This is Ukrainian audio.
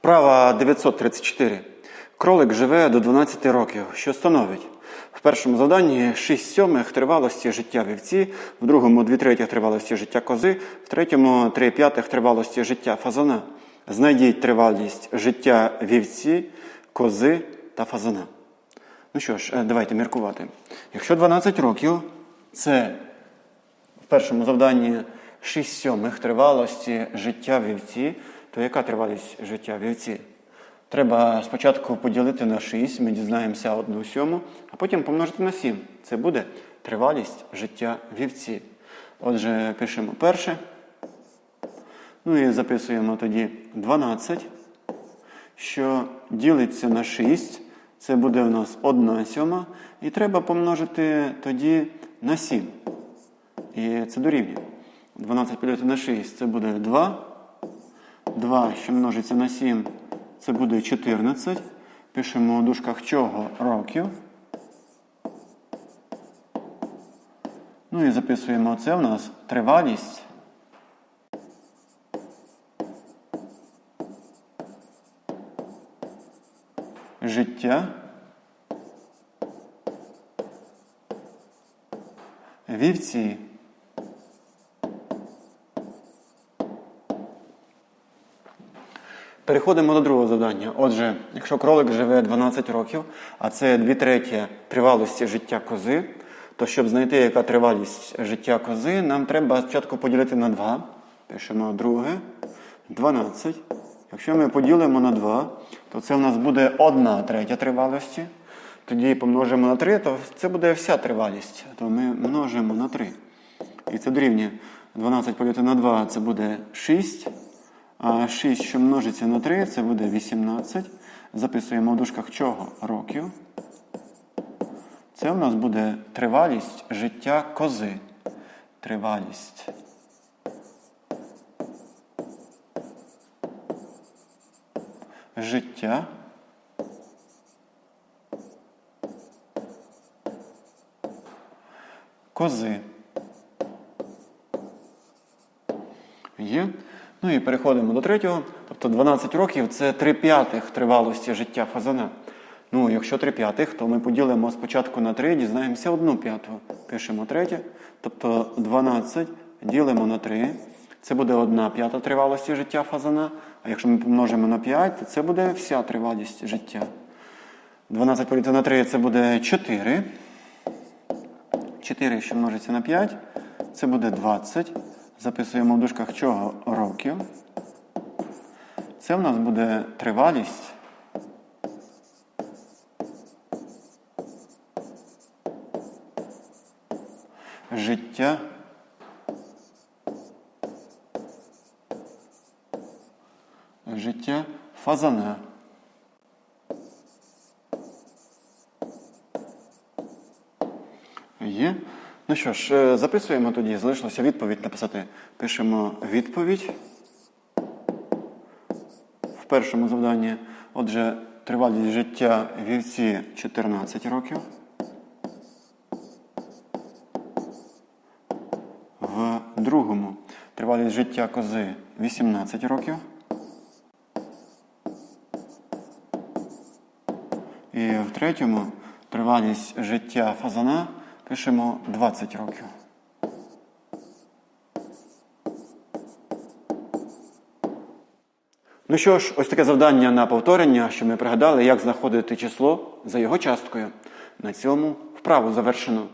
Вправа 934. Кролик живе до 12 років, що становить. В першому завданні 6 сьомих тривалості життя вівці, в другому 2 третіх тривалості життя кози, в третьому 3 п'ятих тривалості життя фазана. Знайдіть тривалість життя вівці, кози та фазана. Ну що ж, е, давайте міркувати. Якщо 12 років це в першому завданні 6 сьомих тривалості життя вівці, то яка тривалість життя вівці? Треба спочатку поділити на 6, ми дізнаємося одну сьому, а потім помножити на 7. Це буде тривалість життя вівці. Отже, пишемо перше. Ну і записуємо тоді 12, що ділиться на 6. Це буде у нас 1 сьома. І треба помножити тоді на 7. І це дорівнює. 12 поділити на 6 це буде 2. 2, що множиться на 7, це буде 14. Пишемо у дужках чого років. Ну і записуємо це у нас тривалість. Життя. Вівці. Переходимо до другого завдання. Отже, якщо кролик живе 12 років, а це 2 треті тривалості життя кози, то щоб знайти, яка тривалість життя кози, нам треба спочатку поділити на 2. Пишемо друге, 12. Якщо ми поділимо на 2, то це у нас буде 1 третя тривалості. Тоді помножимо на 3, то це буде вся тривалість. То ми множимо на 3. І це дорівнює 12 поділити на 2, це буде 6. А 6, що множиться на 3, це буде 18. Записуємо в дужках чого? Років. Це у нас буде тривалість життя кози. Тривалість. Життя. Кози. Є. Ну і переходимо до третього. Тобто 12 років це 3 п'ятих тривалості життя фазана. Ну, якщо 3 п'ятих, то ми поділимо спочатку на 3, дізнаємося 1 п'яту. Пишемо третє. Тобто 12 ділимо на 3. Це буде 1 п'ята тривалості життя фазана. А якщо ми помножимо на 5, то це буде вся тривалість життя. 12 поділити на 3 це буде 4. 4, що множиться на 5, це буде 20. Записуємо в дужках чого років. Це в нас буде тривалість. Життя. Життя фазана. Є. Ну що ж, е, записуємо тоді. Залишилося відповідь написати. Пишемо відповідь в першому завданні. Отже, тривалість життя вівці 14 років. В другому тривалість життя кози 18 років. І в третьому тривалість життя фазана пишемо 20 років. Ну що ж, ось таке завдання на повторення, що ми пригадали, як знаходити число за його часткою. На цьому вправу завершено.